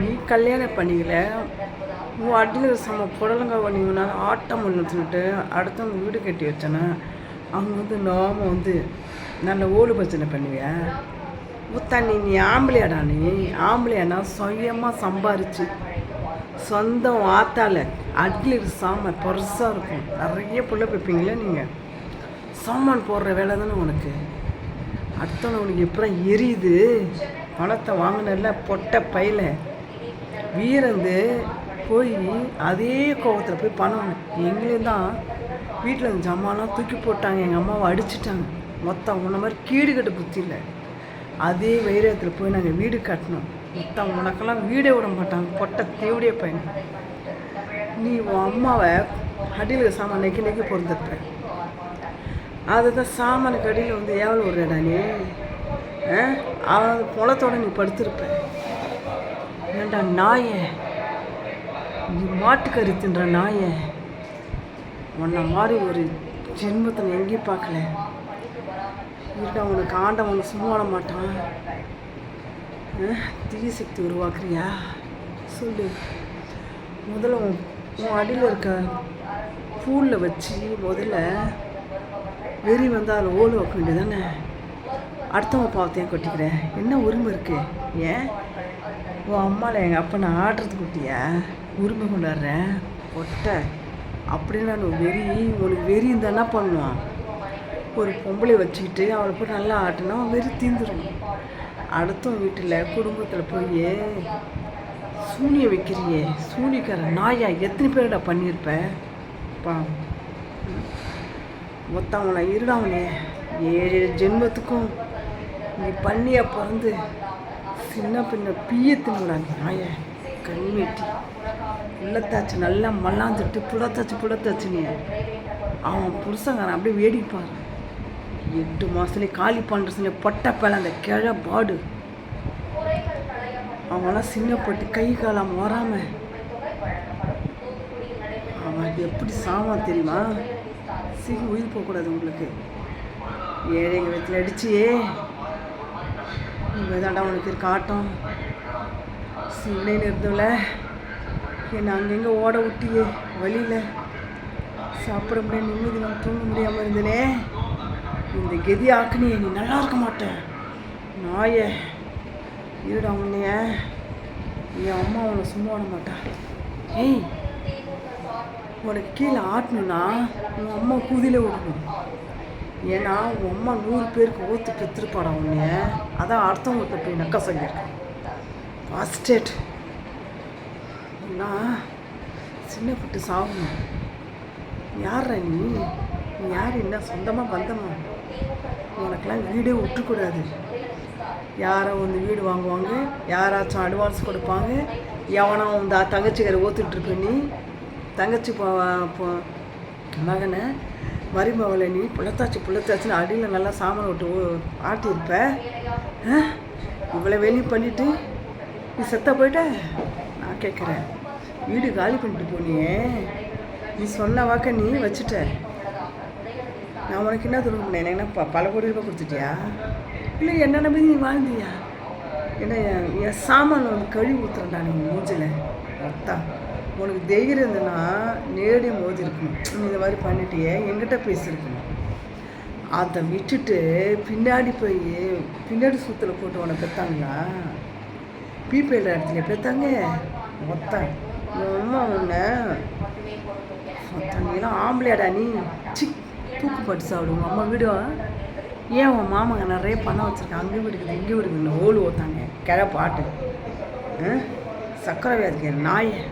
நீ கல்யாணம் பண்ணிக்கல உன் அடியில் சம புடலங்க பண்ணிங்கனால ஆட்டம் ஒன்று சொல்லிட்டு அடுத்தவங்க வீடு கட்டி வச்சேன்னா அவங்க வந்து நாம வந்து நல்ல ஓடு பிரச்சனை பண்ணுவேன் முத்தா நீ நீ ஆம்பளையாடா நீ. ஆம்பளையானா சுயமாக சம்பாரிச்சு சொந்தம் ஆத்தால அட்லிட் சாமான் பெருசாக இருக்கும். நிறைய புள்ள வைப்பீங்களே நீங்கள் சாமான் போடுற வேலை தானே உனக்கு. அடுத்தவனை உனக்கு எப்பறம் எரியுது. பணத்தை வாங்கினல பொட்டை பையில. வீரந்து போய் அதே கோபத்தில் போய் பணம் எங்களையும் தான் வீட்டில் இருந்த ஜமாலாம் தூக்கி போட்டாங்க. எங்கள் அம்மாவை அடிச்சிட்டாங்க. மொத்தம் உன்ன மாதிரி கீடு கட்டு புத்தி இல்லை. அதே வைரத்தில் போய் நாங்கள் வீடு கட்டினோம். மொத்தம் உனக்கெல்லாம் வீடே விட மாட்டாங்க. பொட்டை தேவடிய பையன் நீ உன் அம்மாவை அடியில் சாமான் நெக்கி நெக்கி பொருந்துருப்ப அதுதான் சாமானுக்கு அடியில் வந்து ஏவல் ஒரு இடம் நீ அவன் குளத்தோட நீ படுத்திருப்பேன் ஏண்டா நாய. நீ மாட்டுக்கறி தின்ற நாய. உன்னை மாதிரி ஒரு ஜென்மத்தை நான் எங்கேயும் பார்க்கல. இருக்கா உனக்கு ஆண்டவன் சும்மா மாட்டான். ஆ? தீய சக்தி உருவாக்குறியா? சொல்லு. முதல்ல உன் உன் அடியில் இருக்க பூலில் வச்சு முதல்ல வெறி வந்து அதில் ஓடு வைக்க வேண்டியதானே அடுத்தவங்க பாவத்தையும் கொட்டிக்கிறேன் என்ன உரிமை இருக்கு? ஏன்? உன் அம்மாவில் எங்கள் அப்பா நான் ஆடுறது குட்டியா உரிமை கொண்டாடுறேன். ஒட்டை அப்படின்னா நான் வெறி உனக்கு வெறி இருந்தா பண்ணுவான்? ஒரு பொம்பளை வச்சுக்கிட்டு அவளை போய் நல்லா ஆட்டினா அவன் வெறி தீந்துடும் அடுத்தவன் வீட்டில் குடும்பத்தில் போய் சூனிய வைக்கிறியே சூனியக்கார நாயா எத்தனை பேர்டா பண்ணியிருப்பேன் பா மொத்தம் அவனை இருடாவனே ஏழு ஜென்மத்துக்கும் நீ பண்ணியா பிறந்து? சின்ன பின்ன பிய நாய கண் வெட்டி. உள்ளத்தாச்சு நல்லா மல்லாந்துட்டு புலத்தாச்சு புலத்தாச்சு நீ. அவன் புருஷங்காரன் அப்படியே வேடிப்பார். எட்டு மாதத்துலேயே காலி பண்ணுற பட்ட பேல அந்த கிழ பாடு. அவன்லாம் சின்னப்பட்டு கை காலம் வராமல் அவன் எப்படி சாவான் தெரியுமா? சீக்கிரம் உயிர் போகக்கூடாது உங்களுக்கு. ஏழைங்க வீட்டில் அடிச்சியே. இங்கே உனக்கு இருக்க ஆட்டம். சிவனையில் இருந்தவள என்னை அங்கங்கே ஓட விட்டியே வழியில். சாப்பிட முடியாது நிம்மதி நான் தூங்க முடியாமல் இருந்தனே. இந்த கெதி ஆக்குனியே நீ நல்லா இருக்க மாட்டேன் நாய இருடா உன்னைய. என் அம்மா அவனை சும்மா விட மாட்டா. ஏய் உனக்கு கீழே ஆட்டணும்னா உன் அம்மா குதியில் விடணும். ஏன்னா உன் அம்மா நூறு பேருக்கு ஊற்று பெற்றுருப்பாடா உன்னைய? அதான் அடுத்தவங்கள்ட்ட போய் நக்க சொல்லியிருக்கேன். ஃபாஸ்டேட் நான் சின்ன பட்டு சாகணும் யார் நீ? யார்? என்ன சொந்தமாக பந்தமா? உனக்கெல்லாம் வீடே விட்டுக்கூடாது. யாரோ வந்து வீடு வாங்குவாங்க யாராச்சும் அட்வான்ஸ் கொடுப்பாங்க எவனோ வந்து தங்கச்சிக்கார ஓத்துட்ருப்ப நீ. தங்கச்சி போ- மகனை மருமவளை நீ புலத்தாச்சு புலத்தாச்சுன்னு அடியில் நல்லா சாமான் விட்டு ஆட்டியிருப்ப. ஆ? இவ்வளோ வெளி பண்ணிட்டு நீ செத்த போயிட்ட? நான் கேட்குறேன் வீடு காலி பண்ணிட்டு போனியே. நீ சொன்ன வாக்க நீ வச்சுட்ட. நான் உனக்கு என்ன துணை பண்ணேன்? என்ன ப- பல கோடி ரூபாய் கொடுத்துட்டியா? இல்லை என்ன நம்பி நீ வாழ்ந்தியா? என்ன என் சாமான் வந்து கழுவி ஊற்றுறேன்டா நீ மூஞ்சில். அத்தா உனக்கு தைரியம் இருந்ததுன்னா நேரடி மோதி இருக்கணும். நீ இந்த மாதிரி பண்ணிட்டியே என்கிட்ட பேசியிருக்கணும். அதை விட்டுட்டு பின்னாடி போய் பின்னாடி சுத்துல போட்டு உனக்கு பெத்தாங்களா? பீப்பையில் இடத்துல பெற்றாங்க மொத்தம். உன் அம்மா உன்னை மொத்தம் நீலாம் ஆம்பளையாடா நீ. சிக் தூக்கு பட்டு சாப்பிடு. உங்கள் அம்மா வீடு ஏன் உன் மாமாங்க நிறைய பணம் வச்சுருக்காங்க அங்கே விடுக்குது இங்கே விடுக்குதுன்னு ஓடு ஓத்தாங்க கிழ பாட்டு. ஆ? சக்கரை வியாதிக்கு நாயை.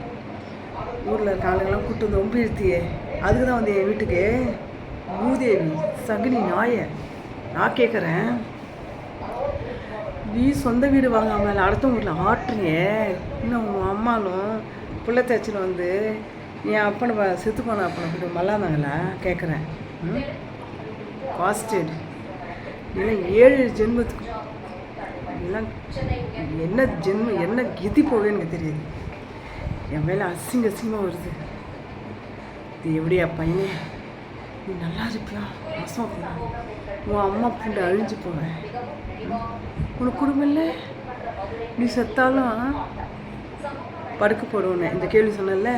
ஊரில் இருக்க ஆளுங்கெல்லாம் கூட்டு வந்து ரொம்ப இருத்தியே அதுக்கு தான் வந்து என் வீட்டுக்கு பூதேவி சகுனி நாயை நான் கேட்குறேன் நீ சொந்த வீடு வாங்காமல் அடுத்தவங்க வீட்டில் ஆட்டுறியே. இன்னும் உன் அம்மாலும் புள்ளத்தாச்சியில் வந்து என் அப்பனை செத்து போன அப்பனை கூட மல்லாந்தாங்களா கேட்குறேன் பாசிட்டிவ் இல்லை ஏழு ஜென்மத்துக்கு. இதெல்லாம் என்ன ஜென்மம் என்ன கெதி போகுதுன்னு எனக்கு தெரியுது. என் மேலே அசிங்க அசிங்கமாக வருது. இது எப்படியா பையனே? நீ நல்லா இருப்பியா? மாசமாக போகிறா உன் அம்மா புண்டை அழிஞ்சு போவேன். உனக்கு குடும்பம் இல்லை நீ செத்தாலும் படுக்க போடுவேன்னு இந்த கேள்வி சொன்னல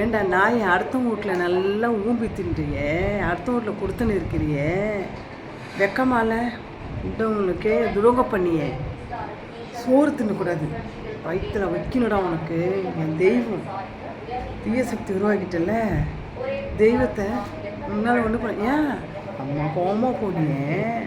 ஏண்டா நாய் அடுத்தவங்க வீட்டில் நல்லா ஊம்பி தின்றியே? அடுத்த வீட்டில் கொடுத்துன்னு இருக்கிறியே வெக்கமால உண்டவங்களுக்கே துரோகம் பண்ணியே. சோறு தின்னக்கூடாது. வயிற்றுல வைக்கணுடா உனக்கு. என் தெய்வம். தீய சக்தி உருவாக்கிட்டல தெய்வத்தை முன்னால் ஒன்று பண்ண ஏன்? அம்மா கோமா போனியே.